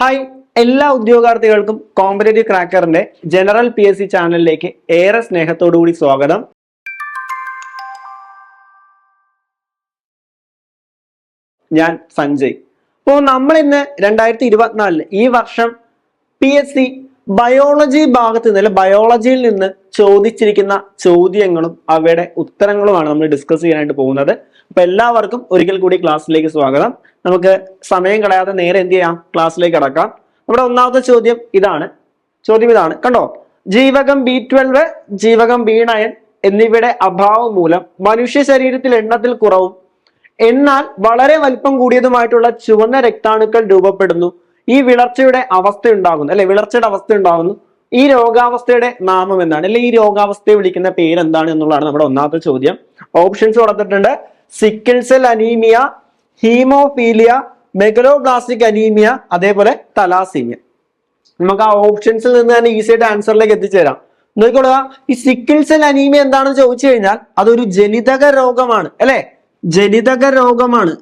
Hi എല്ലാ ഉദ്യോഗാർത്ഥികൾക്കും competitive ക്രാക്കറിന്റെ ജനറൽ പി എസ് സി ചാനലിലേക്ക് ഏറെ സ്നേഹത്തോടുകൂടി സ്വാഗതം. ഞാൻ സഞ്ജയ്. അപ്പോൾ നമ്മൾ ഇന്ന് രണ്ടായിരത്തി ഇരുപത്തിനാലിൽ ഈ വർഷം പി എസ് സി ബയോളജി ഭാഗത്ത് നിന്ന് ബയോളജിയിൽ നിന്ന് ചോദിച്ചിരിക്കുന്ന ചോദ്യങ്ങളും അവയുടെ ഉത്തരങ്ങളുമാണ് നമ്മൾ ഡിസ്കസ് ചെയ്യാനായിട്ട് പോകുന്നത്. അപ്പൊ എല്ലാവർക്കും ഒരിക്കൽ കൂടി ക്ലാസ്സിലേക്ക് സ്വാഗതം. നമുക്ക് സമയം കളയാതെ നേരെ എന്ത് ചെയ്യാം? ക്ലാസ്സിലേക്ക് കടക്കാം. നമ്മുടെ ഒന്നാമത്തെ ചോദ്യം ഇതാണ്. ചോദ്യം ഇതാണ്. കണ്ടോ? ജീവകം ബി ട്വൽവ് ജീവകം ബി നയൻ എന്നിവയുടെ അഭാവം മൂലം മനുഷ്യ ശരീരത്തിൽ എണ്ണത്തിൽ കുറവും. എന്നാൽ വളരെ വലിപ്പം കൂടിയതുമായിട്ടുള്ള ചുവന്ന രക്താണുക്കൾ രൂപപ്പെടുന്നു. ഈ വിളർച്ചയുടെ അവസ്ഥ ഉണ്ടാകുന്നു. അല്ലെ? വിളർച്ചയുടെ അവസ്ഥ ഉണ്ടാകുന്നു. ഈ രോഗാവസ്ഥയുടെ നാമം എന്താണ്? അല്ലെ ഈ രോഗാവസ്ഥയെ വിളിക്കുന്ന പേര് എന്താണ് എന്നുള്ളതാണ് നമ്മുടെ ഒന്നാമത്തെ ചോദ്യം. ഓപ്ഷൻസ് കൊടുത്തിട്ടുണ്ട്. Sickle cell anaemia haemophilia megaloblastic anaemia അതേപോലെ തലാസീമിയ നമുക്ക് ആ ഓപ്ഷൻസിൽ നിന്ന് തന്നെ ഈസി ആയിട്ട് ആൻസറിലേക്ക് എത്തിച്ചേരാം. നോക്കിക്കൊള്ളുക ഈ സിക്കിൾ സെൽ അനീമിയ എന്താണെന്ന് ചോദിച്ചു കഴിഞ്ഞാൽ അതൊരു ജനിതക രോഗമാണ്. അല്ലെ? ജനിതക രോഗമാണ്.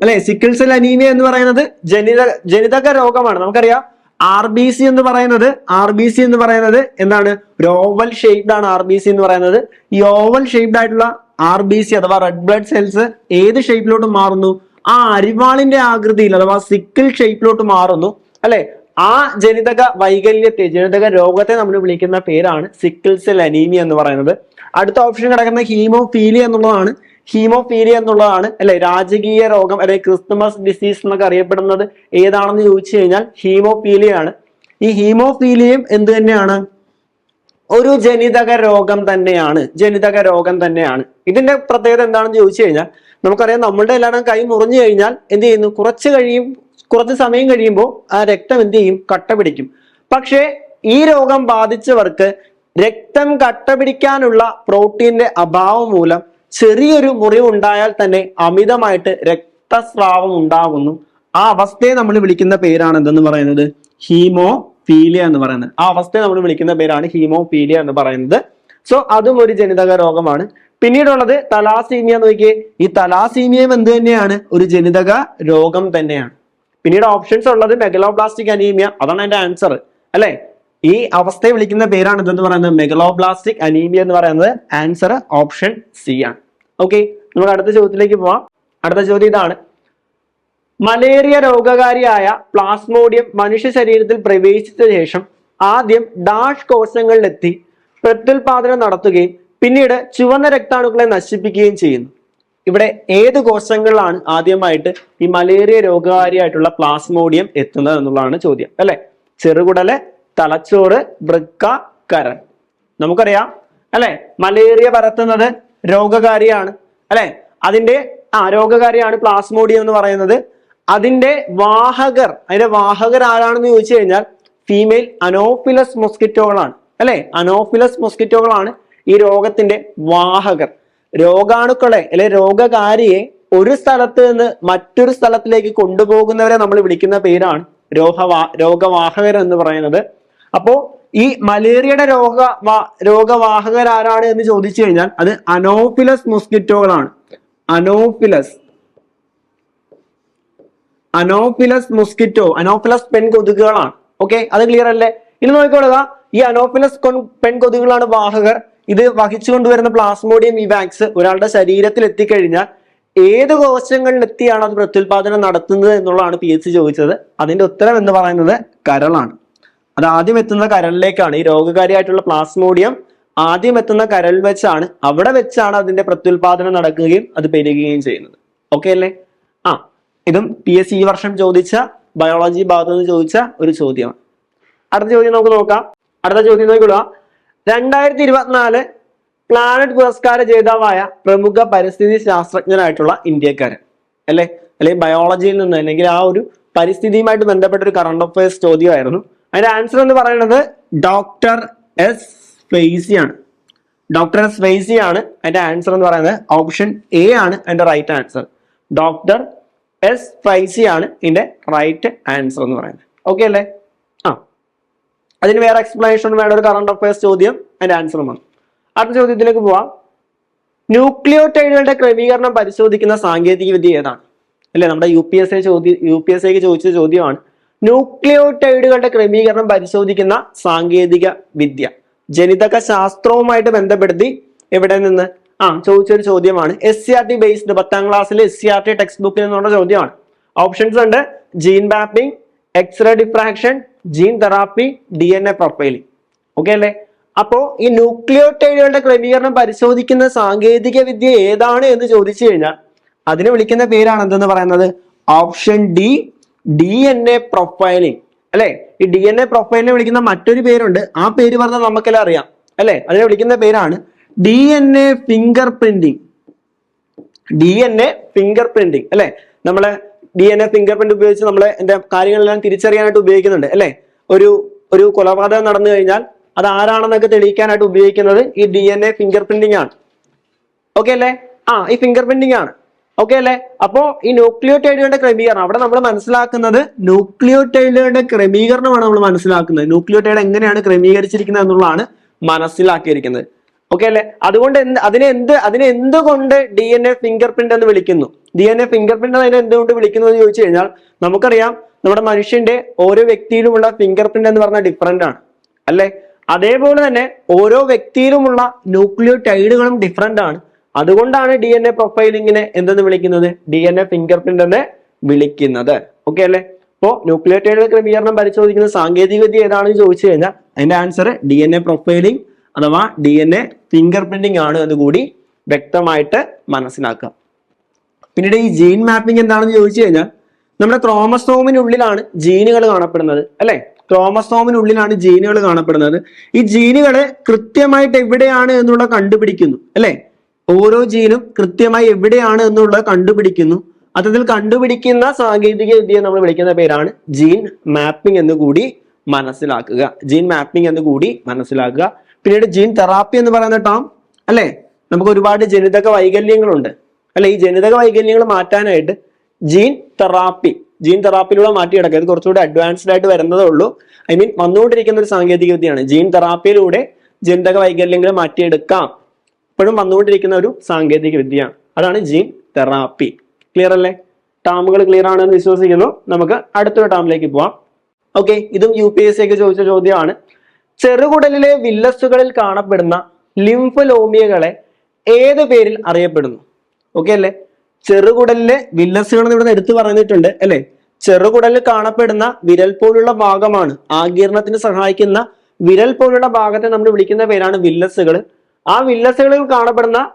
അല്ലെ? സിക്കിൾ സെൽ അനീമിയ എന്ന് പറയുന്നത് ജനിത ജനിതക രോഗമാണ്. നമുക്കറിയാം ആർ ബി സി എന്ന് പറയുന്നത് ആർ ബി സി എന്ന് പറയുന്നത് എന്താണ്? ഓവൽ ഷേപ്ഡ് ആണ് ആർ ബി സി എന്ന് പറയുന്നത്. ഈ ഓവൽ ഷേപ്ഡ് ആയിട്ടുള്ള ആർ ബി സി അഥവാ റെഡ് ബ്ലഡ് സെൽസ് ഏത് ഷേപ്പിലോട്ട് മാറുന്നു? ആ അരിവാളിന്റെ ആകൃതിയിൽ അഥവാ സിക്കിൾ ഷേപ്പിലോട്ട് മാറുന്നു. അല്ലെ? ആ ജനിതക വൈകല്യത്തെ ജനിതക രോഗത്തെ നമ്മൾ വിളിക്കുന്ന പേരാണ് സിക്കിൾ സെൽ അനീമിയ എന്ന് പറയുന്നത്. അടുത്ത ഓപ്ഷൻ കിടക്കുന്ന ഹീമോഫീലിയ എന്നുള്ളതാണ്. ഹീമോഫീലിയ എന്നുള്ളതാണ് അല്ലെ രാജകീയ രോഗം അല്ലെങ്കിൽ ക്രിസ്തുമസ് ഡിസീസ് എന്നൊക്കെ അറിയപ്പെടുന്നത് ഏതാണെന്ന് ചോദിച്ചു കഴിഞ്ഞാൽ ഹീമോഫീലിയ ആണ് ഈ ഹീമോഫീലിയയും എന്ത് തന്നെയാണ്? ഒരു ജനിതക രോഗം തന്നെയാണ് ജനിതക രോഗം തന്നെയാണ്. ഇതിന്റെ പ്രത്യേകത എന്താണെന്ന് ചോദിച്ചു കഴിഞ്ഞാൽ നമുക്കറിയാം നമ്മളുടെ എല്ലാവരും കൈ മുറിഞ്ഞു കഴിഞ്ഞാൽ എന്ത് ചെയ്യുന്നു? കുറച്ച് കഴിയും കുറച്ച് സമയം കഴിയുമ്പോൾ ആ രക്തം എന്ത് ചെയ്യും? കട്ട പിടിക്കും. പക്ഷേ ഈ രോഗം ബാധിച്ചവർക്ക് രക്തം കട്ട പിടിക്കാനുള്ള പ്രോട്ടീന്റെ അഭാവം മൂലം ചെറിയൊരു മുറിവുണ്ടായാൽ തന്നെ അമിതമായിട്ട് രക്തസ്രാവം ഉണ്ടാകുന്നു. ആ അവസ്ഥയെ നമ്മൾ വിളിക്കുന്ന പേരാണ് എന്തെന്ന് പറയുന്നത്? ഹീമോ ഫീലിയ എന്ന് പറയുന്നത്. ആ അവസ്ഥയെ നമ്മൾ വിളിക്കുന്ന പേരാണ് ഹീമോഫീലിയ എന്ന് പറയുന്നത്. സോ അതും ഒരു ജനിതക രോഗമാണ്. പിന്നീടുള്ളത് തലാസീമിയ നോക്കിയേ. ഈ തലാസീമിയം എന്ത് തന്നെയാണ്? ഒരു ജനിതക രോഗം തന്നെയാണ്. പിന്നീട് ഓപ്ഷൻസ് ഉള്ളത് മെഗലോബ്ലാസ്റ്റിക് അനീമിയ അതാണ് അതിന്റെ ആൻസർ അല്ലെ? ഈ അവസ്ഥയെ വിളിക്കുന്ന പേരാണ് ഇതെന്ന് പറയുന്നത് മെഗലോബ്ലാസ്റ്റിക് അനീമിയ എന്ന് പറയുന്നത് ആൻസർ ഓപ്ഷൻ സി ആണ്. ഓക്കെ നമ്മൾ അടുത്ത ചോദ്യത്തിലേക്ക് പോവാം. അടുത്ത ചോദ്യം ഇതാണ്. മലേറിയ രോഗകാരിയായ പ്ലാസ്മോഡിയം മനുഷ്യ ശരീരത്തിൽ പ്രവേശിച്ച ശേഷം ആദ്യം ഡാഷ് കോശങ്ങളിലെത്തി പ്രത്യുൽപാദനം നടത്തുകയും പിന്നീട് ചുവന്ന രക്താണുക്കളെ നശിപ്പിക്കുകയും ചെയ്യുന്നു. ഇവിടെ ഏത് കോശങ്ങളിലാണ് ആദ്യമായിട്ട് ഈ മലേറിയ രോഗകാരിയായിട്ടുള്ള പ്ലാസ്മോഡിയം എത്തുന്നത് എന്നുള്ളതാണ് ചോദ്യം അല്ലെ? ചെറുകുടൽ തലച്ചോറ് വൃക്ക കരൾ. നമുക്കറിയാം അല്ലെ? മലേറിയ പരത്തുന്നത് രോഗകാരിയാണ് അല്ലെ? അതിന്റെ ആ രോഗകാരിയാണ് പ്ലാസ്മോഡിയം എന്ന് പറയുന്നത്. അതിന്റെ വാഹകർ അതിന്റെ വാഹകർ ആരാണെന്ന് ചോദിച്ചു കഴിഞ്ഞാൽ ഫീമെയിൽ അനോഫിലസ് മൊസ്കിറ്റോകളാണ് അല്ലെ? അനോഫിലസ് മൊസ്കിറ്റോകളാണ് ഈ രോഗത്തിന്റെ വാഹകർ. രോഗാണുക്കളെ അല്ലെ രോഗകാരിയെ ഒരു സ്ഥലത്ത് നിന്ന് മറ്റൊരു സ്ഥലത്തിലേക്ക് കൊണ്ടുപോകുന്നവരെ നമ്മൾ വിളിക്കുന്ന പേരാണ് രോഗവാ രോഗവാഹകർ എന്ന് പറയുന്നത്. അപ്പോ ഈ മലേറിയയുടെ രോഗ രോഗവാഹകർ ആരാണ് എന്ന് ചോദിച്ചു കഴിഞ്ഞാൽ അത് അനോഫിലസ് മൊസ്കിറ്റോകളാണ്. അനോഫിലസ്. അനോഫിലസ് മൊസ്കിറ്റോ അനോഫിലസ് പെൺകൊതുകുകളാണ്. ഓക്കെ അത് ക്ലിയർ അല്ലേ? ഇനി നോക്കിക്കൊള്ളുക. ഈ അനോഫിലസ് പെൺകൊതുകുകളാണ് വാഹകർ. ഇത് വഹിച്ചു കൊണ്ടുവരുന്ന പ്ലാസ്മോഡിയം ഇവാക്സ് ഒരാളുടെ ശരീരത്തിൽ എത്തിക്കഴിഞ്ഞാൽ ഏത് കോശങ്ങളിൽ എത്തിയാണ് അത് പ്രത്യുൽപാദനം നടത്തുന്നത് എന്നുള്ളതാണ് പി എസ് ചോദിച്ചത്. അതിന്റെ ഉത്തരം എന്ന് പറയുന്നത് കരളാണ്. അത് ആദ്യം എത്തുന്ന കരളിലേക്കാണ്. ഈ രോഗകാരിയായിട്ടുള്ള പ്ലാസ്മോഡിയം ആദ്യം എത്തുന്ന കരൾ വെച്ചാണ് അവിടെ വെച്ചാണ് അതിന്റെ പ്രത്യുൽപാദനം നടക്കുകയും അത് പെരുകുകയും ചെയ്യുന്നത്. ഓക്കെ അല്ലേ? ആ ഇതും പി എസ് ഈ വർഷം ചോദിച്ച ബയോളജി ഭാഗത്തു നിന്ന് ചോദിച്ച ഒരു ചോദ്യമാണ്. അടുത്ത ചോദ്യം നമുക്ക് നോക്കാം. അടുത്ത ചോദ്യം നോക്കിക്കൊള്ളുക രണ്ടായിരത്തി ഇരുപത്തിനാല് പ്ലാനറ്റ് പുരസ്കാര ജേതാവായ പ്രമുഖ പരിസ്ഥിതി ശാസ്ത്രജ്ഞനായിട്ടുള്ള ഇന്ത്യക്കാരൻ. അല്ലെ? അല്ലെങ്കിൽ ബയോളജിയിൽ നിന്ന് അല്ലെങ്കിൽ ആ ഒരു പരിസ്ഥിതിയുമായിട്ട് ബന്ധപ്പെട്ട ഒരു കറണ്ട് അഫയേഴ്സ് ചോദ്യമായിരുന്നു. അതിന്റെ ആൻസർ എന്ന് പറയുന്നത് ഡോക്ടർ എസ് ഫെയ്സി ആണ്. ഡോക്ടർ എസ് ഫെയ്സി ആണ് അതിന്റെ ആൻസർ എന്ന് പറയുന്നത്. ഓപ്ഷൻ എ ആണ് അതിന്റെ right answer doctor S Faizi ആണ് ഇതിന്റെ റൈറ്റ് ആൻസർ എന്ന് പറയുന്നത്. ഓക്കെ അല്ലേ? ആ. അതിന് വേറെ എക്സ്പ്ലനേഷൻ വേണ്ട ഒരു കറണ്ട് അഫയേഴ്സ് ചോദ്യം അതിന്റെ ആൻസർ വന്നു അടുത്ത ചോദ്യത്തിലേക്ക് പോവാം. ന്യൂക്ലിയോടൈഡുകളുടെ ക്രമീകരണം പരിശോധിക്കുന്ന സാങ്കേതിക വിദ്യ ഏതാണ്? അല്ലെ നമ്മുടെ യു പി എസ് എ ചോദ്യം യു പി എസ് എക്ക് ചോദിച്ച ചോദ്യമാണ്. ന്യൂക്ലിയോടൈഡുകളുടെ ക്രമീകരണം പരിശോധിക്കുന്ന സാങ്കേതിക വിദ്യ. ജനിതക ശാസ്ത്രവുമായിട്ട് ബന്ധപ്പെടുത്തി എവിടെ നിന്ന്? ആ ചോദിച്ചൊരു ചോദ്യമാണ്. S C R T based പത്താം ക്ലാസ്സിലെ S C R T text ബുക്കിൽ നിന്നുള്ള ചോദ്യമാണ്. ഓപ്ഷൻസ് ഉണ്ട്. Gene mapping xray diffraction gene therapy D N A profiling okay അല്ലേ? അപ്പോ ഈ ന്യൂക്ലിയോടൈഡുകളുടെ ക്രമീകരണം പരിശോധിക്കുന്ന സാങ്കേതിക വിദ്യ ഏതാണ് എന്ന് ചോദിച്ചു കഴിഞ്ഞാൽ അതിനെ വിളിക്കുന്ന പേരാണ് എന്തെന്ന് പറയുന്നത്? Option D D N A profiling അല്ലെ? ഈ ഡി എൻ എ പ്രൊഫൈലിനെ വിളിക്കുന്ന മറ്റൊരു പേരുണ്ട്. ആ പേര് പറഞ്ഞാൽ നമുക്കെല്ലാം അറിയാം. അല്ലെ? അതിനെ വിളിക്കുന്ന പേരാണ് D N A finger printing D N A finger printing അല്ലെ? നമ്മളെ D N A finger print ഉപയോഗിച്ച് നമ്മളെ എന്റെ കാര്യങ്ങളെല്ലാം തിരിച്ചറിയാനായിട്ട് ഉപയോഗിക്കുന്നുണ്ട്. അല്ലെ? ഒരു ഒരു കൊലപാതകം നടന്നു കഴിഞ്ഞാൽ അത് ആരാണെന്നൊക്കെ തെളിയിക്കാനായിട്ട് ഉപയോഗിക്കുന്നത് ഈ D N A finger printing ആണ്. ഓക്കെ അല്ലേ? ആ ഈ ഫിംഗർ പ്രിന്റിംഗ് ആണ്. ഓക്കെ അല്ലേ? അപ്പോ ഈ ന്യൂക്ലിയോടൈഡുകളുടെ ക്രമീകരണം അവിടെ നമ്മൾ മനസ്സിലാക്കുന്നത് ന്യൂക്ലിയോടൈഡുകളുടെ ക്രമീകരണമാണ് നമ്മൾ മനസ്സിലാക്കുന്നത്. ന്യൂക്ലിയോടൈഡ് എങ്ങനെയാണ് ക്രമീകരിച്ചിരിക്കുന്നത് എന്നുള്ളതാണ് മനസ്സിലാക്കിയിരിക്കുന്നത്. ഓക്കെ അല്ലെ? അതുകൊണ്ട് എന്ത് അതിനെ എന്ത് അതിനെ എന്തുകൊണ്ട് D N A finger print എന്ന് വിളിക്കുന്നു? D N A finger print അതിനെ എന്തുകൊണ്ട് വിളിക്കുന്നു എന്ന് ചോദിച്ചു കഴിഞ്ഞാൽ നമുക്കറിയാം നമ്മുടെ മനുഷ്യന്റെ ഓരോ വ്യക്തിയിലുമുള്ള ഫിംഗർ പ്രിന്റ് എന്ന് പറഞ്ഞാൽ ഡിഫറെന്റ് ആണ്. അല്ലെ? അതേപോലെ തന്നെ ഓരോ വ്യക്തിയിലുമുള്ള ന്യൂക്ലിയോടൈഡുകളും ഡിഫറെന്റ് ആണ്. അതുകൊണ്ടാണ് ഡി എൻ എ പ്രൊഫൈലിങ്ങിനെ എന്തെന്ന് വിളിക്കുന്നത്? D N A finger print എന്ന് വിളിക്കുന്നത്. ഓക്കെ അല്ലെ? അപ്പോ ന്യൂക്ലിയോടൈഡ് ക്രമീകരണം പരിശോധിക്കുന്ന സാങ്കേതിക വിദ്യ ഏതാണെന്ന് ചോദിച്ചു കഴിഞ്ഞാൽ അതിന്റെ answer D N A profiling അഥവാ D N A finger printing ആണ് എന്ന് കൂടി വ്യക്തമായിട്ട് മനസ്സിലാക്കുക. പിന്നീട് ഈ ജീൻ മാപ്പിംഗ് എന്താണെന്ന് ചോദിച്ചു കഴിഞ്ഞാൽ നമ്മുടെ ക്രോമസോമിനുള്ളിലാണ് ജീനുകൾ കാണപ്പെടുന്നത് അല്ലെ? ക്രോമസോമിനുള്ളിലാണ് ജീനുകൾ കാണപ്പെടുന്നത്. ഈ ജീനുകളെ കൃത്യമായിട്ട് എവിടെയാണ് എന്നുള്ള കണ്ടുപിടിക്കുന്നു അല്ലെ? ഓരോ ജീനും കൃത്യമായി എവിടെയാണ് എന്നുള്ളത് കണ്ടുപിടിക്കുന്നു. അത്തരത്തിൽ കണ്ടുപിടിക്കുന്ന സാങ്കേതിക വിദ്യയെ നമ്മൾ വിളിക്കുന്ന പേരാണ് ജീൻ മാപ്പിംഗ് എന്ന് കൂടി മനസ്സിലാക്കുക. ജീൻ മാപ്പിംഗ് എന്ന് കൂടി മനസ്സിലാക്കുക. പിന്നീട് ജീൻ തെറാപ്പി എന്ന് പറയുന്ന ടേം അല്ലെ? നമുക്ക് ഒരുപാട് ജനിതക വൈകല്യങ്ങളുണ്ട്. അല്ലെ? ഈ ജനിതക വൈകല്യങ്ങൾ മാറ്റാനായിട്ട് ജീൻ തെറാപ്പി ജീൻ തെറാപ്പിയിലൂടെ മാറ്റിയെടുക്കുക ഇത് കുറച്ചുകൂടി അഡ്വാൻസ്ഡ് ആയിട്ട് വരുന്നതേ ഉള്ളൂ. ഐ മീൻ വന്നുകൊണ്ടിരിക്കുന്ന ഒരു സാങ്കേതിക വിദ്യയാണ്. ജീൻ തെറാപ്പിയിലൂടെ ജനിതക വൈകല്യങ്ങൾ മാറ്റിയെടുക്കാം. ഇപ്പോഴും വന്നുകൊണ്ടിരിക്കുന്ന ഒരു സാങ്കേതിക വിദ്യ. അതാണ് ജീൻ തെറാപ്പി ക്ലിയർ അല്ലേ? ടാമുകൾ ക്ലിയർ ആണെന്ന് വിശ്വസിക്കുന്നു. നമുക്ക് അടുത്തൊരു ടാമിലേക്ക് പോവാം. ഓക്കെ ഇതും യു പി എസ് സി ഒക്കെ ചോദിച്ച ചോദ്യമാണ്. ചെറുകുടലിലെ വില്ലസുകളിൽ കാണപ്പെടുന്ന ലിംഫലോമിയകളെ ഏത് പേരിൽ അറിയപ്പെടുന്നു? ഓക്കെ അല്ലേ? ചെറുകുടലിലെ വില്ലസുകൾ ഇവിടെ എടുത്തു പറഞ്ഞിട്ടുണ്ട് അല്ലെ? ചെറുകുടലിൽ കാണപ്പെടുന്ന വിരൽ പോലുള്ള ഭാഗമാണ്. ആകീർണത്തിന് സഹായിക്കുന്ന വിരൽ പോലുള്ള ഭാഗത്തെ നമ്മൾ വിളിക്കുന്ന പേരാണ് വില്ലസുകൾ ആ വില്ലസുകളിൽ കാണപ്പെടുന്ന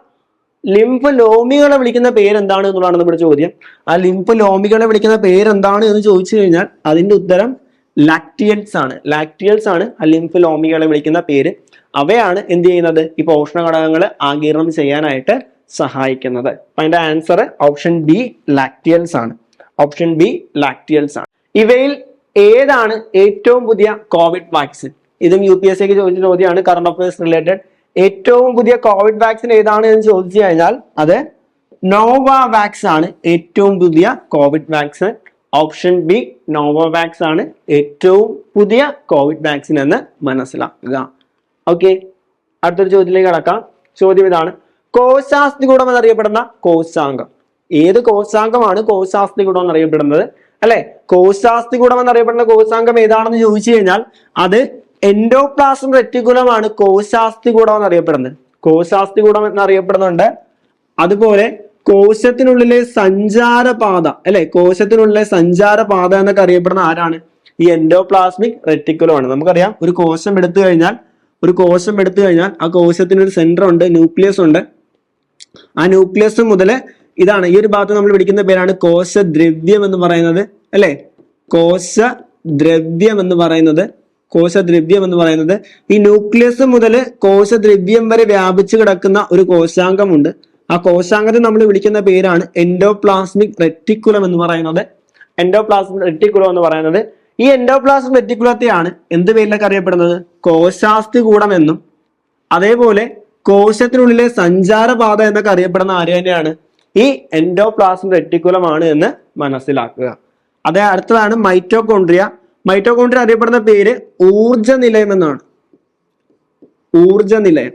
ലിംഫ് ലോമികളെ വിളിക്കുന്ന പേരെന്താണ് എന്നുള്ളതാണ് നമ്മുടെ ചോദ്യം. ആ ലിംഫ് ലോമികളെ വിളിക്കുന്ന പേരെന്താണ് എന്ന് ചോദിച്ചു കഴിഞ്ഞാൽ അതിന്റെ ഉത്തരം ലാക്ടിയൽസ് ആണ്. ലാക്ടിയൽസ് ആണ് ആ ലിംഫ് ലോമികളെ വിളിക്കുന്ന പേര്. അവയാണ് എന്ത് ചെയ്യുന്നത്? ഈ പോഷണ ഘടകങ്ങൾ ആഗീരണം ചെയ്യാനായിട്ട് സഹായിക്കുന്നത്. അപ്പൊ അതിന്റെ ആൻസർ ഓപ്ഷൻ ബി ലാക്ടിയൽസ് ആണ്. ഓപ്ഷൻ ബി ലാക്ടിയൽസ് ആണ്. ഇവയിൽ ഏതാണ് ഏറ്റവും പുതിയ കോവിഡ് വാക്സിൻ ഇതും യു പി എസ് സിക്ക് ചോദിച്ച ചോദ്യമാണ്. കറണ്ട് അഫയേഴ്സ് റിലേറ്റഡ് ഏറ്റവും പുതിയ കോവിഡ് വാക്സിൻ ഏതാണ് എന്ന് ചോദിച്ചു കഴിഞ്ഞാൽ അത് നോവാവാക്സ് ആണ് ഏറ്റവും പുതിയ covid vaccine option B Novavax ആണ് ഏറ്റവും പുതിയ കോവിഡ് വാക്സിൻ എന്ന് മനസ്സിലാക്കുക. ഓക്കെ അടുത്തൊരു ചോദ്യത്തിലേക്ക് കടക്കാം. ചോദ്യം ഇതാണ്. കോശാസ്തികൂടം എന്നറിയപ്പെടുന്ന കോശാംഗം. ഏത് കോശാംഗമാണ് കോശാസ്തികൂടം എന്നറിയപ്പെടുന്നത്? അല്ലെ? കോശാസ്തികൂടം എന്നറിയപ്പെടുന്ന കോശാംഗം ഏതാണെന്ന് ചോദിച്ചു കഴിഞ്ഞാൽ അത് എൻഡോപ്ലാസം റെറ്റിക്കുലമാണ് കോശാസ്തി കൂടം എന്നറിയപ്പെടുന്നത്. കോശാസ്തി കൂടം എന്നറിയപ്പെടുന്നുണ്ട്. അതുപോലെ കോശത്തിനുള്ളിലെ സഞ്ചാരപാത അല്ലെ? കോശത്തിനുള്ളിലെ സഞ്ചാരപാത എന്നൊക്കെ അറിയപ്പെടുന്ന ആരാണ്? ഈ എൻഡോപ്ലാസ്മിക് റെറ്റിക്കുലമാണ് നമുക്കറിയാം ഒരു കോശം എടുത്തു കഴിഞ്ഞാൽ ഒരു കോശം എടുത്തു കഴിഞ്ഞാൽ ആ കോശത്തിന് ഒരു സെന്റർ ഉണ്ട് ന്യൂക്ലിയസ് ഉണ്ട്. ആ ന്യൂക്ലിയസ് മുതൽ ഇതാണ് ഈ ഒരു ഭാഗത്ത് നമ്മൾ വിളിക്കുന്ന പേരാണ് കോശദ്രവ്യം എന്ന് പറയുന്നത് അല്ലെ? കോശദ്രവ്യം എന്ന് പറയുന്നത് കോശദ്രവ്യം എന്ന് പറയുന്നത് ഈ ന്യൂക്ലിയസ് മുതൽ കോശദ്രവ്യം വരെ വ്യാപിച്ചു കിടക്കുന്ന ഒരു കോശാംഗമുണ്ട്. ആ കോശാംഗത്തെ നമ്മൾ വിളിക്കുന്ന പേരാണ് എൻഡോപ്ലാസ്മിക് റെറ്റിക്കുലം എന്ന് പറയുന്നത്. എൻഡോപ്ലാസ്മിക് റെറ്റിക്കുലം എന്ന് പറയുന്നത് ഈ എൻഡോപ്ലാസ്മിക് റെറ്റിക്കുലത്തെയാണ് എന്ത് പേരിലൊക്കെ അറിയപ്പെടുന്നത്? കോശാസ്തികൂടം എന്നും. അതേപോലെ കോശത്തിനുള്ളിലെ സഞ്ചാരപാത എന്നൊക്കെ അറിയപ്പെടുന്ന ആര് തന്നെയാണ്? ഈ എൻഡോപ്ലാസ്മിക് റെറ്റിക്കുലമാണ് എന്ന് മനസ്സിലാക്കുക. അതേ അടുത്തതാണ് മൈറ്റോകോൺട്രിയ മൈറ്റോകോൺട്രിയ അറിയപ്പെടുന്ന പേര് ഊർജ നിലയം എന്നാണ്. ഊർജ നിലയം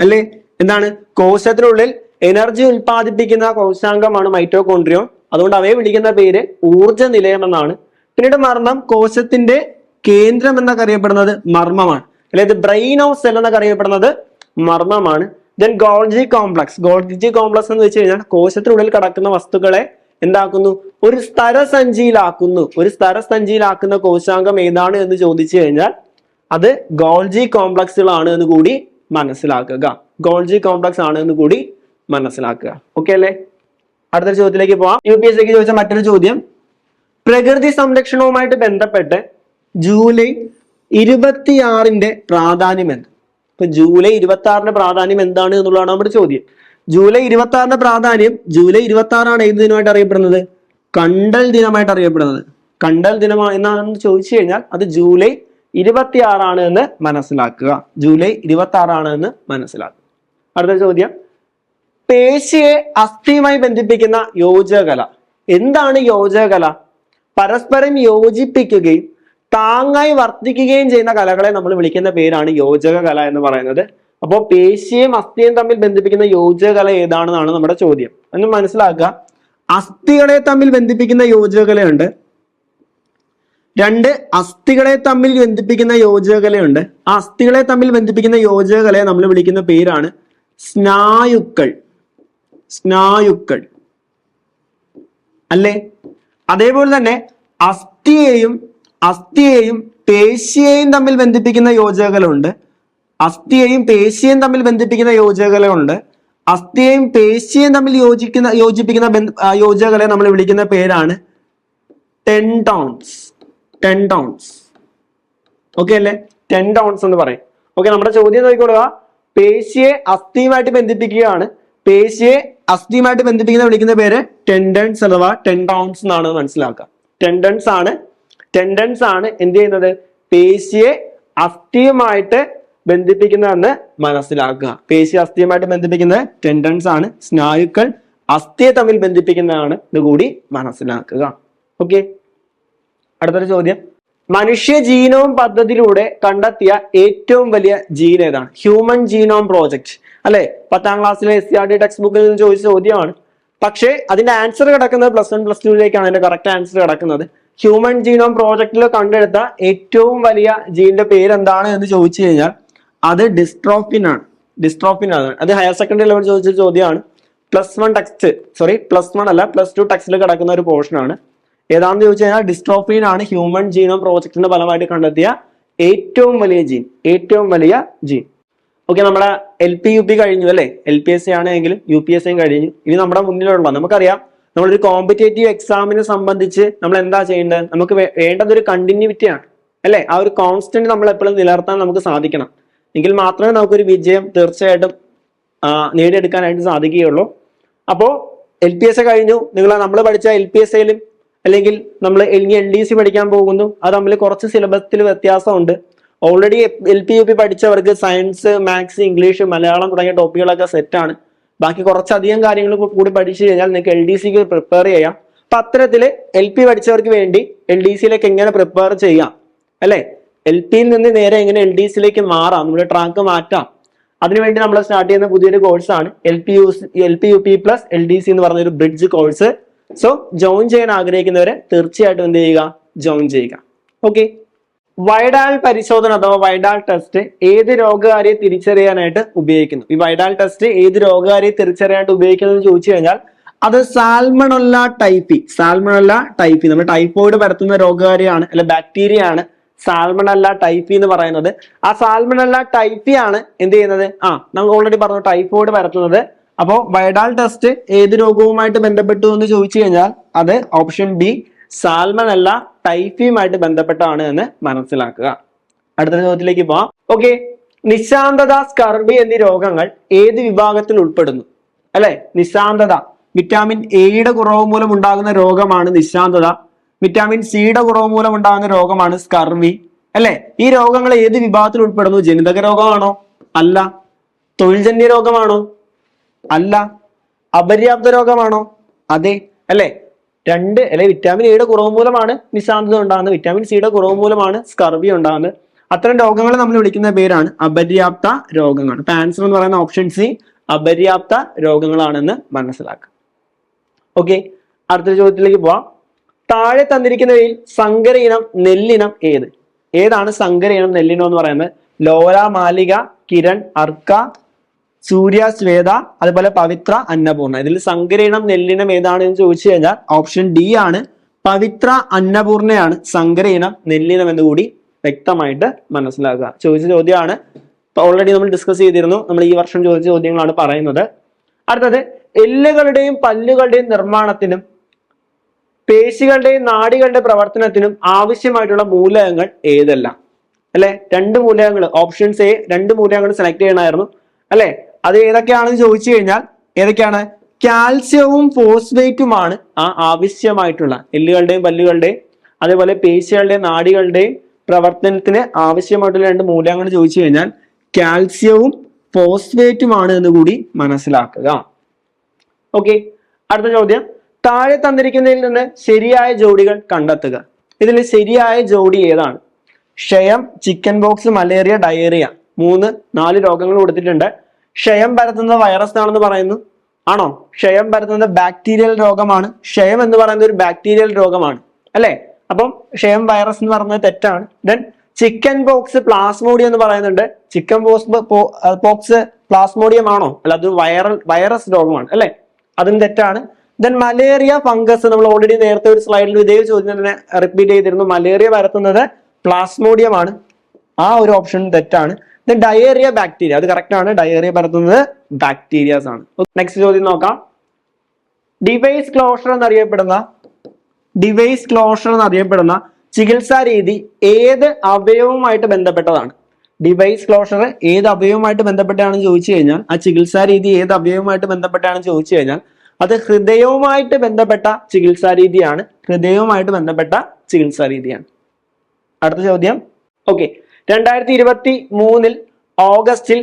അല്ലേ? എന്താണ്? കോശത്തിനുള്ളിൽ എനർജി ഉൽപ്പാദിപ്പിക്കുന്ന കോശാംഗമാണ് മൈറ്റോകോൺട്രിയോൺ അതുകൊണ്ട് അവയെ വിളിക്കുന്ന പേര് ഊർജ നിലയം എന്നാണ്. പിന്നീട് മർമ്മം കോശത്തിന്റെ കേന്ദ്രം എന്നൊക്കെ അറിയപ്പെടുന്നത് മർമ്മമാണ്. അതായത് ബ്രെയിൻ ഓഫ് സെൽ എന്നൊക്കെ അറിയപ്പെടുന്നത് മർമ്മമാണ്. Then Golgi complex. Golgi complex എന്ന് വെച്ച് കഴിഞ്ഞാൽ കോശത്തിനുള്ളിൽ കിടക്കുന്ന വസ്തുക്കളെ എന്താക്കുന്നു? ഒരു സ്ഥലസഞ്ചിയിലാക്കുന്നു ഒരു സ്ഥലസഞ്ചിയിലാക്കുന്ന കോശാംഗം ഏതാണ് എന്ന് ചോദിച്ചു കഴിഞ്ഞാൽ അത് ഗോൾജി കോംപ്ലക്സുകളാണ് എന്ന് കൂടി മനസ്സിലാക്കുക. ഗോൾജി കോംപ്ലക്സ് ആണ് എന്ന് കൂടി മനസ്സിലാക്കുക. ഓക്കെ അല്ലേ? അടുത്ത ചോദ്യത്തിലേക്ക് പോവാം. യു പി എസ് സിക്ക് ചോദിച്ച മറ്റൊരു ചോദ്യം. പ്രകൃതി സംരക്ഷണവുമായിട്ട് ബന്ധപ്പെട്ട് ജൂലൈ ഇരുപത്തിയാറിന്റെ പ്രാധാന്യം എന്ത്? ഇപ്പൊ ജൂലൈ ഇരുപത്തി ആറിന്റെ പ്രാധാന്യം എന്താണ് എന്നുള്ളതാണ് നമ്മുടെ ചോദ്യം. ജൂലൈ ഇരുപത്തി ആറിന്റെ പ്രാധാന്യം ജൂലൈ ഇരുപത്തി ആറാണ് ഏത് ദിനമായിട്ട് അറിയപ്പെടുന്നത്? കണ്ടൽ ദിനമായിട്ട് അറിയപ്പെടുന്നത്. കണ്ടൽ ദിനം എന്നാണെന്ന് ചോദിച്ചു കഴിഞ്ഞാൽ അത് ജൂലൈ ഇരുപത്തി ആറാണ് എന്ന് മനസ്സിലാക്കുക. ജൂലൈ ഇരുപത്തി ആറാണ് എന്ന് മനസ്സിലാക്കുക. അടുത്ത ചോദ്യം. പേശിയെ അസ്ഥിയുമായി ബന്ധിപ്പിക്കുന്ന യോജകല. എന്താണ് യോജകല? പരസ്പരം യോജിപ്പിക്കുകയും താങ്ങായി വർദ്ധിക്കുകയും ചെയ്യുന്ന കലകളെ നമ്മൾ വിളിക്കുന്ന പേരാണ് യോജക കല എന്ന് പറയുന്നത്. അപ്പോൾ പേശിയും അസ്ഥിയും തമ്മിൽ ബന്ധിപ്പിക്കുന്ന യോജകല ഏതാണെന്നാണ് നമ്മുടെ ചോദ്യം. എന്ന് മനസ്സിലാക്കുക. അസ്ഥികളെ തമ്മിൽ ബന്ധിപ്പിക്കുന്ന യോജകലയുണ്ട് രണ്ട് അസ്ഥികളെ തമ്മിൽ ബന്ധിപ്പിക്കുന്ന യോജകലയുണ്ട് ആ അസ്ഥികളെ തമ്മിൽ ബന്ധിപ്പിക്കുന്ന യോജകലയെ നമ്മൾ വിളിക്കുന്ന പേരാണ് സ്നായുക്കൾ. സ്നായുക്കൾ. അല്ലേ? അതേപോലെ തന്നെ അസ്ഥിയെയും അസ്ഥിയെയും പേശിയെയും തമ്മിൽ ബന്ധിപ്പിക്കുന്ന യോജകലുണ്ട് അസ്ഥിയെയും പേശിയെയും തമ്മിൽ ബന്ധിപ്പിക്കുന്ന യോജകലുണ്ട് അസ്ഥിയെയും പേശിയെയും തമ്മിൽ യോജിക്കുന്ന യോജിപ്പിക്കുന്ന യോജകളെ നമ്മൾ വിളിക്കുന്ന പേരാണ് ടെൻഡോൺസ്. ടെൻഡോൺസ്. ഓക്കെ അല്ലേ? ടെൻഡോൺസ് എന്ന് പറയും. ഓക്കെ നമ്മുടെ ചോദ്യം നോക്കിക്കൊള്ളുക. പേശിയെ അസ്ഥിയുമായിട്ട് ബന്ധിപ്പിക്കുകയാണ്. പേശിയെ അസ്ഥിയുമായിട്ട് ബന്ധിപ്പിക്കുന്ന വിളിക്കുന്ന പേര് ടെൻഡൻസ് അഥവാ ടെൻഡോൺസ് എന്നാണ് മനസ്സിലാക്കുക. ടെൻഡൻസ് ആണ് ടെൻഡൻസ് ആണ് എന്ത് ചെയ്യുന്നത്? പേശിയെ അസ്ഥിയുമായിട്ട് ബന്ധിപ്പിക്കുന്നതെന്ന് മനസ്സിലാക്കുക. പേശി അസ്ഥിയുമായിട്ട് ബന്ധിപ്പിക്കുന്ന ടെൻഡൻസ് ആണ്. സ്നായുക്കൾ അസ്ഥിയെ തമ്മിൽ ബന്ധിപ്പിക്കുന്നതാണ് ഇത് കൂടി മനസ്സിലാക്കുക. ഓക്കെ അടുത്തൊരു ചോദ്യം. മനുഷ്യ ജീനോം പദ്ധതിയിലൂടെ കണ്ടെത്തിയ ഏറ്റവും വലിയ ജീൻ ഏതാണ്? ഹ്യൂമൻ ജീനോം പ്രോജക്റ്റ് അല്ലെ? പത്താം ക്ലാസ്സിലെ S C R D text ബുക്കിൽ നിന്ന് ചോദിച്ച ചോദ്യമാണ്. പക്ഷേ അതിന്റെ ആൻസർ കിടക്കുന്നത് പ്ലസ് വൺ പ്ലസ് ടുവിലേക്കാണ് അതിന്റെ കറക്റ്റ് ആൻസർ കിടക്കുന്നത്. ഹ്യൂമൻ ജീനോം പ്രോജക്റ്റിൽ കണ്ടെടുത്ത ഏറ്റവും വലിയ ജീനിന്റെ പേര് എന്താണ് എന്ന് ചോദിച്ചു കഴിഞ്ഞാൽ അത് ഡിസ്ട്രോഫിൻ ആണ്. ഡിസ്ട്രോഫിൻ ആണ്. അത് ഹയർ സെക്കൻഡറി ലെവൽ ചോദിച്ച ചോദ്യമാണ്. Plus one text sorry plus one അല്ല പ്ലസ് ടു ടെക്സ്റ്റിൽ കിടക്കുന്ന ഒരു പോർഷൻ ആണ്. ഏതാണെന്ന് ചോദിച്ചു കഴിഞ്ഞാൽ ഡിസ്ട്രോഫിൻ ആണ് ഹ്യൂമൻ ജീനോം പ്രോജക്റ്റിന്റെ ഫലമായിട്ട് കണ്ടെത്തിയ ഏറ്റവും വലിയ ജീൻ ഏറ്റവും വലിയ ജീൻ ഓക്കെ നമ്മുടെ എൽ പി യു പി കഴിഞ്ഞു അല്ലേ? എൽ പി എസ് സി ആണെങ്കിലും യു പി എസ് സിയും കഴിഞ്ഞു. ഇനി നമ്മുടെ മുന്നിലുള്ള നമുക്കറിയാം നമ്മളൊരു കോമ്പറ്റേറ്റീവ് എക്സാമിനെ സംബന്ധിച്ച് നമ്മൾ എന്താ ചെയ്യേണ്ടത്? നമുക്ക് വേണ്ടത് ഒരു കണ്ടിന്യൂറ്റി ആണ്. അല്ലേ? ആ ഒരു കോൺസ്റ്റന്റ് നമ്മൾ എപ്പോഴും നിലനിർത്താൻ നമുക്ക് സാധിക്കണം. എങ്കിൽ മാത്രമേ നമുക്കൊരു വിജയം തീർച്ചയായിട്ടും നേടിയെടുക്കാനായിട്ട് സാധിക്കുകയുള്ളൂ. അപ്പോൾ എൽ പി എസ് എ കഴിഞ്ഞു. നിങ്ങൾ നമ്മൾ പഠിച്ച എൽ പി എസ് എയിലും അല്ലെങ്കിൽ നമ്മൾ ഇനി എൽ ഡി സി പഠിക്കാൻ പോകുന്നു. അത് തമ്മിൽ കുറച്ച് സിലബസിൽ വ്യത്യാസമുണ്ട്. Already L P U P പഠിച്ചവർക്ക് science maths English Malayalam തുടങ്ങിയ ടോപ്പിക്കുകളൊക്കെ സെറ്റാണ് ബാക്കി കുറച്ചധികം കാര്യങ്ങൾ കൂടി പഠിച്ചു കഴിഞ്ഞാൽ നിങ്ങൾക്ക് എൽ ഡി സിക്ക് പ്രിപ്പയർ ചെയ്യാം. അപ്പൊ അത്തരത്തിൽ എൽ പി പഠിച്ചവർക്ക് വേണ്ടി എൽ ഡി സിയിലേക്ക് എങ്ങനെ പ്രിപ്പയർ ചെയ്യാം? അല്ലെ? എൽ ടിയിൽ നിന്ന് നേരെ എങ്ങനെ എൽ ഡി സിയിലേക്ക് മാറാം നമ്മുടെ ട്രാക്ക് മാറ്റാം. അതിനുവേണ്ടി നമ്മൾ സ്റ്റാർട്ട് ചെയ്യുന്ന പുതിയൊരു കോഴ്സാണ് L P U L P U P plus L D C എന്ന് പറഞ്ഞ ഒരു ബ്രിഡ്ജ് കോഴ്സ് സോ ജോയിൻ ചെയ്യാൻ ആഗ്രഹിക്കുന്നവരെ തീർച്ചയായിട്ടും എന്ത് ചെയ്യുക? ജോയിൻ ചെയ്യുക. ഓക്കെ വൈഡാൽ പരിശോധന അഥവാ വൈഡാൽ ടെസ്റ്റ് ഏത് രോഗകാരിയെ തിരിച്ചറിയാനായിട്ട് ഉപയോഗിക്കുന്നു? ഈ വൈഡാൽ ടെസ്റ്റ് ഏത് രോഗകാരിയെ തിരിച്ചറിയാനായിട്ട് ഉപയോഗിക്കുന്നത് എന്ന് ചോദിച്ചു കഴിഞ്ഞാൽ അത് സാൽമണൊല്ല ടൈപ്പി സാൽമണൊല്ല ടൈപ്പി നമ്മൾ ടൈഫോയിഡ് പരത്തുന്ന രോഗകാരിയാണ് അല്ലെ ബാക്ടീരിയ ആണ്. സാൽമണല്ല ടൈപ്പി എന്ന് പറയുന്നത്. ആ സാൽമണല്ല ടൈപ്പി ആണ് എന്ത് ചെയ്യുന്നത്? ആ നമ്മൾ ഓൾറെഡി പറഞ്ഞു ടൈഫോയിഡ് പരത്തുന്നത്. അപ്പോൾ വൈഡാൾ ടെസ്റ്റ് ഏത് രോഗവുമായിട്ട് ബന്ധപ്പെട്ടു എന്ന് ചോദിച്ചു കഴിഞ്ഞാൽ അത് ഓപ്ഷൻ ബി സാൽമണല്ല ടൈഫിയുമായിട്ട് ബന്ധപ്പെട്ടാണ് എന്ന് മനസ്സിലാക്കുക. അടുത്ത ചോദ്യത്തിലേക്ക് പോവാം. ഓക്കെ നിശാന്തത സ്കർബി എന്നീ രോഗങ്ങൾ ഏത് വിഭാഗത്തിൽ ഉൾപ്പെടുന്നു? അല്ലെ? നിശാന്തത. വിറ്റാമിൻ എയുടെ കുറവ് മൂലം ഉണ്ടാകുന്ന രോഗമാണ് നിശാന്തത. വിറ്റാമിൻ സിയുടെ കുറവ് മൂലം ഉണ്ടാകുന്ന രോഗമാണ് സ്കർവി അല്ലെ? ഈ രോഗങ്ങൾ ഏത് വിഭാഗത്തിൽ ഉൾപ്പെടുന്നു? ജനിതക രോഗമാണോ? അല്ല. തൊഴിൽജന്യ രോഗമാണോ? അല്ല. അപര്യാപ്ത രോഗമാണോ? അതെ. അല്ലെ? രണ്ട് അല്ലെ? വിറ്റാമിൻ എയുടെ കുറവ് മൂലമാണ് നിശാന്തത ഉണ്ടാകുന്നത്. വിറ്റാമിൻ സിയുടെ കുറവ് മൂലമാണ് സ്കർവി ഉണ്ടാകുന്നത്. അത്തരം രോഗങ്ങളെ നമ്മൾ വിളിക്കുന്ന പേരാണ് അപര്യാപ്ത രോഗങ്ങൾ. അപ്പൊ ആൻസർ എന്ന് പറയുന്ന ഓപ്ഷൻ സി അപര്യാപ്ത രോഗങ്ങളാണെന്ന് മനസ്സിലാക്കുക ഓക്കെ അടുത്ത ചോദ്യത്തിലേക്ക് പോവാം. താഴെ തന്നിരിക്കുന്നവയിൽ സങ്കര ഇനം നെല്ലിനം ഏത്? ഏതാണ് സങ്കര ഇനം നെല്ലിനം എന്ന് പറയുന്നത്? ലോല മാലിക കിരൺ അർക്ക സൂര്യ ശ്വേത അതുപോലെ പവിത്ര അന്നപൂർണ. ഇതിൽ സങ്കര ഇനം നെല്ലിനം ഏതാണ് എന്ന് ചോദിച്ചു കഴിഞ്ഞാൽ ഓപ്ഷൻ ഡി ആണ്. പവിത്ര അന്നപൂർണയാണ് സങ്കര ഇനം നെല്ലിനം എന്ന് കൂടി വ്യക്തമായിട്ട് മനസ്സിലാക്കുക. ചോദിച്ച ചോദ്യമാണ്. ഓൾറെഡി നമ്മൾ ഡിസ്കസ് ചെയ്തിരുന്നു. നമ്മൾ ഈ വർഷം ചോദിച്ച ചോദ്യങ്ങളാണ് പറയുന്നത്. അടുത്തത് എല്ലുകളുടെയും പല്ലുകളുടെയും നിർമ്മാണത്തിനും പേശികളുടെയും നാടികളുടെ പ്രവർത്തനത്തിനും ആവശ്യമായിട്ടുള്ള മൂലകങ്ങൾ ഏതെല്ലാം? അല്ലെ? രണ്ട് മൂലകങ്ങൾ ഓപ്ഷൻസ് എ രണ്ട് മൂലകങ്ങൾ സെലക്ട് ചെയ്യണമായിരുന്നു. അല്ലെ? അത് ഏതൊക്കെയാണെന്ന് ചോദിച്ചു കഴിഞ്ഞാൽ ഏതൊക്കെയാണ്? കാൽസ്യവും ഫോസ്ഫേറ്റുമാണ് ആ ആവശ്യമായിട്ടുള്ള എല്ലുകളുടെയും പല്ലുകളുടെയും അതേപോലെ പേശികളുടെയും നാടികളുടെയും പ്രവർത്തനത്തിന് ആവശ്യമായിട്ടുള്ള രണ്ട് മൂലകങ്ങൾ ചോദിച്ചു കഴിഞ്ഞാൽ കാൽസ്യവും ഫോസ്ഫേറ്റുമാണ് എന്ന് കൂടി മനസ്സിലാക്കുക. ഓക്കെ അടുത്ത ചോദ്യം. താഴെ തന്നിരിക്കുന്നതിൽ നിന്ന് ശരിയായ ജോഡികൾ കണ്ടെത്തുക. ഇതിൽ ശരിയായ ജോഡി ഏതാണ്? ക്ഷയം ചിക്കൻ ബോക്സ് മലേറിയ ഡയേറിയ മൂന്ന് നാല് രോഗങ്ങൾ കൊടുത്തിട്ടുണ്ട്. ക്ഷയം പരത്തുന്നത് വൈറസ് ആണെന്ന് പറയുന്നു. ആണോ? ക്ഷയം പരത്തുന്നത് ബാക്ടീരിയൽ രോഗമാണ്. ക്ഷയം എന്ന് പറയുന്നത് ഒരു ബാക്ടീരിയൽ രോഗമാണ്. അല്ലേ? അപ്പം ക്ഷയം വൈറസ് എന്ന് പറയുന്നത് തെറ്റാണ്. ദെൻ ചിക്കൻ ബോക്സ് പ്ലാസ്മോഡിയം എന്ന് പറയുന്നുണ്ട്. ചിക്കൻ ബോക്സ് ബോക്സ് പ്ലാസ്മോഡിയം ആണോ? അല്ല അത് വൈറൽ വൈറസ് രോഗമാണ്. അല്ലെ? അതും തെറ്റാണ്. ദെൻ മലേറിയ ഫംഗസ് നമ്മൾ ഓൾറെഡി നേരത്തെ ഒരു സ്ലൈഡിൽ ഇതേ ചോദ്യം തന്നെ റിപ്പീറ്റ് ചെയ്തിരുന്നു. മലേറിയ പരത്തുന്നത് പ്ലാസ്മോഡിയം ആണ്. ആ ഒരു ഓപ്ഷൻ തെറ്റാണ്. ദെൻ ഡയേറിയ ബാക്ടീരിയ അത് കറക്റ്റ് ആണ്. ഡയേറിയ പരത്തുന്നത് ബാക്ടീരിയാസ് ആണ്. നെക്സ്റ്റ് ചോദ്യം നോക്കാം. ഡിവൈസ് ക്ലോഷർ എന്നറിയപ്പെടുന്ന ഡിവൈസ് ക്ലോഷർ എന്നറിയപ്പെടുന്ന ചികിത്സാ രീതി ഏത് അവയവുമായിട്ട് ബന്ധപ്പെട്ടതാണ്? ഡിവൈസ് ക്ലോഷർ ഏത് അവയവുമായിട്ട് ബന്ധപ്പെട്ടാണെന്ന് ചോദിച്ചു കഴിഞ്ഞാൽ ആ ചികിത്സാ രീതി ഏത് അവയവുമായിട്ട് ബന്ധപ്പെട്ടാണെന്ന് ചോദിച്ചു കഴിഞ്ഞാൽ അത് ഹൃദയവുമായിട്ട് ബന്ധപ്പെട്ട ചികിത്സാ രീതിയാണ്. ഹൃദയവുമായിട്ട് ബന്ധപ്പെട്ട ചികിത്സാ രീതിയാണ്. അടുത്ത ചോദ്യം. ഓക്കെ രണ്ടായിരത്തി ഇരുപത്തി മൂന്നിൽ ഓഗസ്റ്റിൽ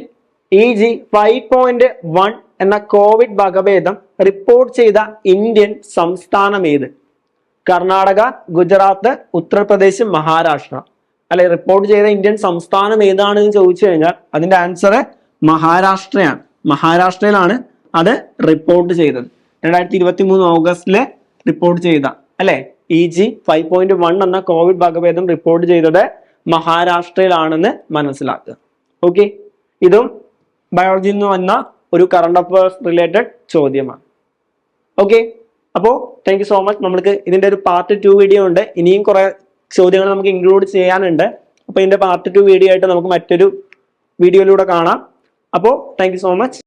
E G five point one എന്ന കോവിഡ് വകഭേദം റിപ്പോർട്ട് ചെയ്ത ഇന്ത്യൻ സംസ്ഥാനം ഏത്? കർണാടക ഗുജറാത്ത് ഉത്തർപ്രദേശ് മഹാരാഷ്ട്ര. അല്ലെ റിപ്പോർട്ട് ചെയ്ത ഇന്ത്യൻ സംസ്ഥാനം ഏതാണെന്ന് ചോദിച്ചു കഴിഞ്ഞാൽ അതിന്റെ ആൻസർ മഹാരാഷ്ട്രയാണ്. മഹാരാഷ്ട്രയിലാണ് അത് റിപ്പോർട്ട് ചെയ്തത്. രണ്ടായിരത്തി ഇരുപത്തി മൂന്ന് ഓഗസ്റ്റിൽ റിപ്പോർട്ട് ചെയ്ത അല്ലെ? E G five point one എന്ന കോവിഡ് വകഭേദം റിപ്പോർട്ട് ചെയ്തത് മഹാരാഷ്ട്രയിലാണെന്ന് മനസ്സിലാക്കുക. ഓക്കെ ഇതും ബയോളജിയിൽ നിന്ന് വന്ന ഒരു കറണ്ട് അഫയേഴ്സ് റിലേറ്റഡ് ചോദ്യമാണ്. ഓക്കെ അപ്പോ താങ്ക് സോ മച്ച് നമ്മൾക്ക് ഇതിന്റെ ഒരു പാർട്ട് ടു വീഡിയോ ഉണ്ട്. ഇനിയും കുറെ ചോദ്യങ്ങൾ നമുക്ക് ഇൻക്ലൂഡ് ചെയ്യാനുണ്ട്. അപ്പോൾ ഇതിന്റെ പാർട്ട് ടു വീഡിയോ ആയിട്ട് നമുക്ക് മറ്റൊരു വീഡിയോയിലൂടെ കാണാം. അപ്പോൾ താങ്ക് സോ മച്ച്